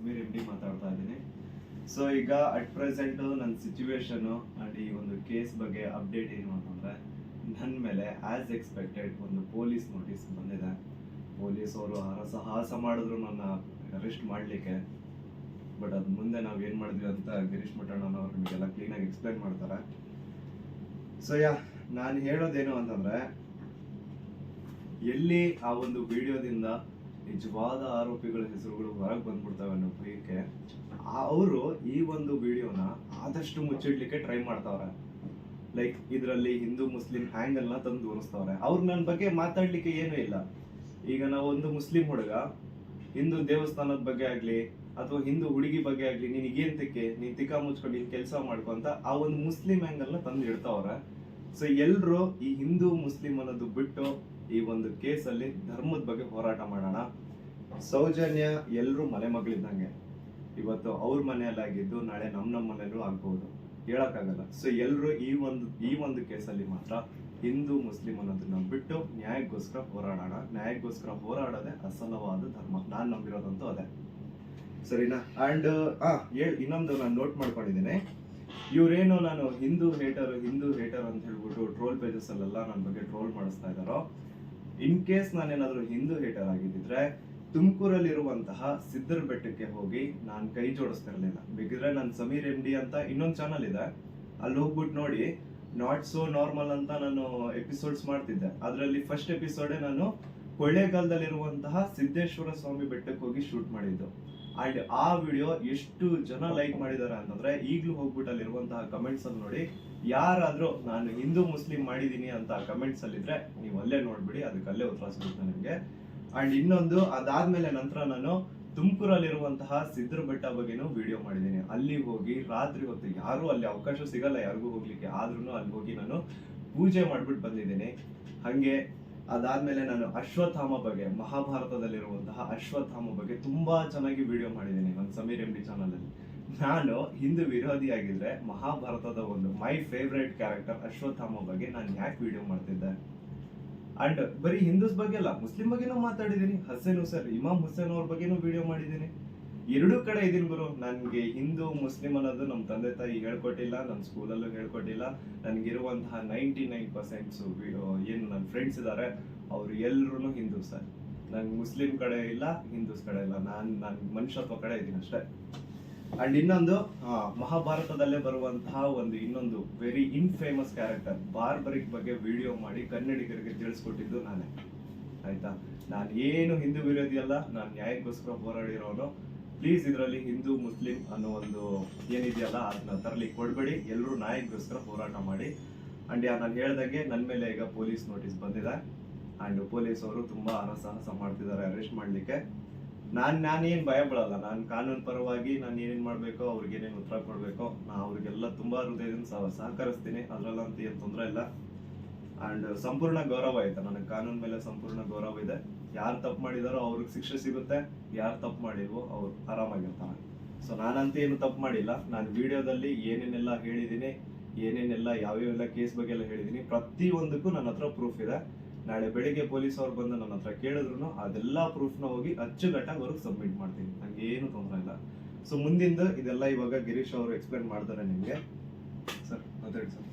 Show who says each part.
Speaker 1: Sameer M D ಮಾತಾಡ್ತಾ ಇದ್ದೀನಿ. So ಈಗ ಅಟ್ ಪ್ರೆಸೆಂಟ್ ನನ್ನ ಸಿಚುವೇಶನ್ ಅಂಡ್ ಈ ಒಂದು ಕೇಸ್ ಬಗ್ಗೆ ಅಪ್ಡೇಟ್ ಏನು ಅಂತಂದ್ರೆ ನನ್ನ ಮೇಲೆ ಆಸ್ ಎಕ್ಸ್ಪೆಕ್ಟೆಡ್ ಒಂದು ಪೊಲೀಸ್ ನೋಟಿಸ್ ಬಂದಿದೆ. ಪೊಲೀಸ್ ಅವರು ಸಾಹಸ ಮಾಡಿದ್ರು ನನ್ನ ಅರೆಸ್ಟ್ ಮಾಡಲಿಕ್ಕೆ. ಬಟ್ ಅದ್ ಮುಂದೆ ನಾವು ಏನು ಮಾಡಿದ್ವಿ ಅಂತ ಗಿರೀಶ್ ಮಠಣ್ಣನವ್ರು ನಿಮಗೆಲ್ಲ ಕ್ಲೀನಾಗಿ ಎಕ್ಸ್ಪ್ಲೈನ್ ಮಾಡ್ತಾರೆ. ಸೊ ಯಾ ನಾನು ಹೇಳೋದೇನು ಅಂತಂದ್ರೆ, ಎಲ್ಲಿ ಆ ಒಂದು ವಿಡಿಯೋದಿಂದ ನಿಜವಾದ ಆರೋಪಿಗಳ ಹೆಸರುಗಳು ಹೊರಗೆ ಬಂದ್ಬಿಡ್ತವೆ ಅನ್ನೋ ಭಯಕ್ಕೆ ಅವರು ಈ ಒಂದು ವಿಡಿಯೋನ ಆದಷ್ಟು ಮುಚ್ಚಿಡ್ಲಿಕ್ಕೆ ಟ್ರೈ ಮಾಡ್ತಾವ್ರೆ. ಲೈಕ್ ಇದರಲ್ಲಿ ಹಿಂದೂ, ಮುಸ್ಲಿಂ ಹ್ಯಾಂಗಲ್ನ ತಂದು ತೋರಿಸ್ತವ್ರೆ ಅವ್ರು ನನ್ನ ಬಗ್ಗೆ ಮಾತಾಡ್ಲಿಕ್ಕೆ ಏನೂ ಇಲ್ಲ. ಈಗ ನಾವು ಒಂದು ಮುಸ್ಲಿಂ ಹುಡುಗ, ಹಿಂದೂ ದೇವಸ್ಥಾನದ ಬಗ್ಗೆ ಆಗಲಿ, ಅಥವಾ ಹಿಂದೂ ಹುಡುಗಿ ಬಗ್ಗೆ ಆಗಲಿ ನಿನಗೇನ್ ತಿಕ್ಕೆ ನೀನ್ ತಿಕ್ಕ ಮುಚ್ಕೊಂಡು ನೀನು ಕೆಲಸ ಮಾಡ್ಕೊ ಆ ಒಂದು ಮುಸ್ಲಿಂ ಹ್ಯಾಂಗಲ್ನ ತಂದು ಇಡ್ತಾವ್ರೆ ಸೊ ಎಲ್ಲರೂ ಈ ಹಿಂದೂ, ಮುಸ್ಲಿಂ ಅನ್ನೋದು ಬಿಟ್ಟು ಈ ಒಂದು ಕೇಸಲ್ಲಿ ಧರ್ಮದ ಬಗ್ಗೆ ಹೋರಾಟ ಮಾಡೋಣ. ಸೌಜನ್ಯ ಎಲ್ಲರೂ ಮನೆ ಮಗಳಿದ್ದಂಗೆ ಇವತ್ತು ಅವ್ರ ಮನೆಯಲ್ಲಾಗಿದ್ದು ನಾಳೆ ನಮ್ಮ ನಮ್ಮ ಮನೆಯಲ್ಲೂ ಆಗ್ಬೋದು. ಹೇಳೋಕ್ಕಾಗಲ್ಲ. ಸೊ ಎಲ್ಲರೂ ಈ ಒಂದು ಈ ಒಂದು ಕೇಸಲ್ಲಿ ಮಾತ್ರ ಹಿಂದೂ, ಮುಸ್ಲಿಂ ಅನ್ನೋದನ್ನ ಬಿಟ್ಟು ನ್ಯಾಯಕ್ಕೋಸ್ಕರ ಹೋರಾಡೋಣ. ನ್ಯಾಯಕ್ಕೋಸ್ಕರ ಹೋರಾಡೋದೇ ಅಸಲವಾದ ಧರ್ಮ. ನಾನು ನಂಬಿರೋದಂತೂ ಅದೇ. ಸರಿನಾ? ಅಂಡ್ ಆ, ಹೇಳ, ಇನ್ನೊಂದು ನಾನು ನೋಟ್ ಮಾಡ್ಕೊಂಡಿದ್ದೀನಿ. ಇವರೇನು ನಾನು ಹಿಂದೂ ಹೇಟರ್ ಹಿಂದೂ ಹೇಟರ್ ಅಂತ ಹೇಳ್ಬಿಟ್ಟು ಟ್ರೋಲ್ ಪೇಜಸ್ ಅಲ್ಲೆಲ್ಲ ನನ್ನ ಬಗ್ಗೆ ಟ್ರೋಲ್ ಮಾಡಿಸ್ತಾ ಇದಾರೋ ಇನ್ ಕೇಸ್ ನಾನೇನಾದರೂ ಹಿಂದೂ ಹೇಟರ್ ಆಗಿದ್ದಿದ್ರೆ ತುಮಕೂರಲ್ಲಿರುವಂತಹ ಸಿದ್ದರ್ ಬೆಟ್ಟಕ್ಕೆ ಹೋಗಿ ನಾನು ಕೈ ಜೋಡಿಸ್ತಿರ್ಲಿಲ್ಲ. ಬೇಕಿದ್ರೆ ನನ್ನ ಸಮೀರ್ ಎಂ ಡಿ ಅಂತ ಇನ್ನೊಂದು ಚಾನಲ್ ಇದೆ. ಅಲ್ಲಿ ಹೋಗ್ಬಿಟ್ಟು ನೋಡಿ ನಾಟ್ ಸೋ ನಾರ್ಮಲ್ ಅಂತ ನಾನು ಎಪಿಸೋಡ್ಸ್ ಮಾಡ್ತಿದ್ದೆ. ಅದರಲ್ಲಿ ಫಸ್ಟ್ ಎಪಿಸೋಡೇ ನಾನು ಕೊಳ್ಳೇಗಾಲದಲ್ಲಿರುವಂತಹ ಸಿದ್ದೇಶ್ವರ ಸ್ವಾಮಿ ಬೆಟ್ಟಕ್ಕೆ ಹೋಗಿ ಶೂಟ್ ಮಾಡಿದ್ದು. ಅಂಡ್ ಆ ವಿಡಿಯೋ ಎಷ್ಟು ಜನ ಲೈಕ್ ಮಾಡಿದ್ದಾರೆ ಅಂತಂದ್ರೆ ಈಗಲೂ ಹೋಗ್ಬಿಟ್ಟು ಅಲ್ಲಿರುವಂತಹ ಕಮೆಂಟ್ಸ್ ಅಲ್ಲಿ ನೋಡಿ, ಯಾರಾದ್ರೂ ನಾನು ಹಿಂದೂ ಮುಸ್ಲಿಂ ಮಾಡಿದ್ದೀನಿ ಅಂತ ಕಮೆಂಟ್ಸ್ ಅಲ್ಲಿದ್ರೆ ನೀವು ಅಲ್ಲೇ ನೋಡ್ಬಿಡಿ ಅದಕ್ಕೆ ಅಲ್ಲೇ ಉತ್ತರ ಸಿಗುತ್ತೆ ನಿಮಗೆ. ಅಂಡ್ ಇನ್ನೊಂದು, ಅದಾದ್ಮೇಲೆ ನಂತರ ನಾನು ತುಮಕೂರಲ್ಲಿರುವಂತಹ ಸಿದ್ರ ಬೆಟ್ಟ ಬಗ್ಗೆನೂ ವಿಡಿಯೋ ಮಾಡಿದ್ದೀನಿ ಅಲ್ಲಿ ಹೋಗಿ ರಾತ್ರಿ ಹೊತ್ತು ಯಾರು ಅಲ್ಲಿ ಅವಕಾಶ ಸಿಗಲ್ಲ, ಯಾರಿಗೂ ಹೋಗ್ಲಿಕ್ಕೆ. ಆದ್ರೂ ಅಲ್ಲಿ ಹೋಗಿ ನಾನು ಪೂಜೆ ಮಾಡ್ಬಿಟ್ಟು ಬಂದಿದ್ದೀನಿ. ಹಂಗೆ ಅದಾದ್ಮೇಲೆ ನಾನು ಅಶ್ವತ್ಥಾಮ ಬಗ್ಗೆ, ಮಹಾಭಾರತದಲ್ಲಿರುವಂತಹ ಅಶ್ವತ್ಥಾಮ ಬಗ್ಗೆ ತುಂಬಾ ಚೆನ್ನಾಗಿ ವಿಡಿಯೋ ಮಾಡಿದ್ದೀನಿ ನನ್ನ ಸಮೀರ್ ಎಂ ಡಿ ಚಾನಲ್ ಅಲ್ಲಿ. ನಾನು ಹಿಂದೂ ವಿರೋಧಿ ಆಗಿದ್ರೆ ಮಹಾಭಾರತದ ಒಂದು ಮೈ ಫೇವ್ರೇಟ್ ಕ್ಯಾರೆಕ್ಟರ್ ಅಶ್ವತ್ಥಾಮ ಬಗ್ಗೆ ನಾನು ಯಾಕೆ ವಿಡಿಯೋ ಮಾಡ್ತಿದ್ದೆ? ಅಂಡ್ ಬರೀ ಹಿಂದೂಸ್ ಬಗ್ಗೆ ಅಲ್ಲ, ಮುಸ್ಲಿಂ ಬಗ್ಗೆನೂ ಮಾತಾಡಿದ್ದೀನಿ. ಹಸೇನ್ ಹುಸೇನ್ ಇಮಾಮ್ ಹುಸೇನ್ ಅವ್ರ ಬಗ್ಗೆನೂ ವಿಡಿಯೋ ಮಾಡಿದ್ದೀನಿ. ಎರಡೂ ಕಡೆ ಇದೀನಿ ಗುರು. ನನ್ಗೆ ಹಿಂದೂ, ಮುಸ್ಲಿಂ ಅನ್ನೋದು ನಮ್ಮ ತಂದೆ ತಾಯಿ ಹೇಳ್ಕೊಟ್ಟಿಲ್ಲ ನನ್ನ ಸ್ಕೂಲಲ್ಲೂ ಹೇಳ್ಕೊಟ್ಟಿಲ್ಲ. ನನ್ಗಿರುವಂತಹ ನೈಂಟಿ ನೈನ್ ಪರ್ಸೆಂಟ್ಸ್ ಏನು ನನ್ನ ಫ್ರೆಂಡ್ಸ್ ಇದ್ದಾರೆ ಅವರು ಎಲ್ಲರೂ ಹಿಂದೂ ಸರ್. ನಂಗೆ ಮುಸ್ಲಿಂ ಕಡೆ ಇಲ್ಲ, ಹಿಂದೂಸ್ ಕಡೆ ಇಲ್ಲ. ನಾನು ನನ್ನ ಮನುಷ್ಯತ್ವ ಕಡೆ ಇದ್ದೀನಿ ಅಷ್ಟೇ. ಅಂಡ್ ಇನ್ನೊಂದು ಮಹಾಭಾರತದಲ್ಲೇ ಬರುವಂತಹ ಒಂದು ಇನ್ನೊಂದು ವೆರಿ ಇನ್ಫೇಮಸ್ ಕ್ಯಾರೆಕ್ಟರ್ ಬಾರ್ಬರಿಕ್ ಬಗ್ಗೆ ವಿಡಿಯೋ ಮಾಡಿ ಕನ್ನಡಿಗರಿಗೆ ತಿಳಿಸ್ಕೊಟ್ಟಿದ್ದು ನಾನೇ. ಆಯ್ತಾ? ನಾನು ಏನು ಹಿಂದೂ ವಿರೋಧಿ ಅಲ್ಲ, ನಾನು ನ್ಯಾಯಕ್ಕೋಸ್ಕರ ಹೋರಾಡಿರೋನು. ಪ್ಲೀಸ್ ಇದರಲ್ಲಿ ಹಿಂದೂ, ಮುಸ್ಲಿಂ ಅನ್ನೋ ಒಂದು ಏನಿದೆಯಲ್ಲ, ಅದನ್ನ ತರಲಿಕ್ಕೆ ಕೊಡಬೇಡಿ ಎಲ್ಲರೂ ನ್ಯಾಯಕ್ಕೋಸ್ಕರ ಹೋರಾಟ ಮಾಡಿ. ಅಂಡ್ ನಾನು ಹೇಳ್ದಂಗೆ ನನ್ನ ಮೇಲೆ ಈಗ ಪೊಲೀಸ್ ನೋಟಿಸ್ ಬಂದಿದೆ. ಆ್ಯಂಡ್ ಪೊಲೀಸ್ ಅವರು ತುಂಬ ಅನಸಾಹಸ ಮಾಡ್ತಿದ್ದಾರೆ ಅರೆಸ್ಟ್ ಮಾಡಲಿಕ್ಕೆ. ನಾನು ನಾನೇನು ಭಯ ಬಿಡಲ್ಲ ನಾನು ಕಾನೂನು ಪರವಾಗಿ ನಾನು ಏನೇನು ಮಾಡಬೇಕೋ, ಅವ್ರಿಗೆ ಏನೇನು ಉತ್ತರ ಕೊಡಬೇಕೋ ನಾನು ಅವ್ರಿಗೆಲ್ಲ ತುಂಬ ಹೃದಯದಿಂದ ಸಹ- ಸಹಕರಿಸ್ತೀನಿ. ಅದರಲ್ಲಂತೂ ಏನು ತೊಂದರೆ ಇಲ್ಲ. ಅಂಡ್ ಸಂಪೂರ್ಣ ಗೌರವ ಇದೆ. ನನಗೆ ಕಾನೂನು ಮೇಲೆ ಸಂಪೂರ್ಣ ಗೌರವ ಇದೆ. ಯಾರು ತಪ್ಪು ಮಾಡಿದಾರೋ ಅವ್ರಿಗೆ ಶಿಕ್ಷೆ ಸಿಗುತ್ತೆ. ಯಾರು ತಪ್ಪು ಮಾಡಿಲ್ವೋ ಅವ್ರು ಆರಾಮಾಗಿರ್ತಾನೆ ಸೊ ನಾನಂತ ಏನು ತಪ್ಪು ಮಾಡಿಲ್ಲ. ನಾನು ವಿಡಿಯೋದಲ್ಲಿ ಏನೇನೆಲ್ಲ ಹೇಳಿದ್ದೀನಿ, ಏನೇನೆಲ್ಲ ಯಾವ್ಯಾವೆಲ್ಲ ಕೇಸ್ ಬಗ್ಗೆ ಎಲ್ಲ ಹೇಳಿದ್ದೀನಿ, ಪ್ರತಿಯೊಂದಕ್ಕೂ ನನ್ನ ಹತ್ರ ಪ್ರೂಫ್ ಇದೆ. ನಾಳೆ ಬೆಳಿಗ್ಗೆ ಪೊಲೀಸ್ ಅವ್ರು ಬಂದು ನನ್ನ ಹತ್ರ ಕೇಳಿದ್ರು ಅದೆಲ್ಲ ಪ್ರೂಫ್ನ ಹೋಗಿ ಅಚ್ಚುಕಟ್ಟಾಗಿ ಅವ್ರಿಗೆ ಸಬ್ಮಿಟ್ ಮಾಡ್ತೀನಿ. ನಂಗೆ ಏನು ತೊಂದರೆ ಇಲ್ಲ. ಸೊ ಮುಂದಿಂದ ಇದೆಲ್ಲ ಇವಾಗ ಗಿರೀಶ್ ಅವರು ಎಕ್ಸ್ಪ್ಲೇನ್ ಮಾಡ್ತಾರೆ ನಿಮಗೆ. ಸರ್ ಮಾತಾಡಿ ಸರ್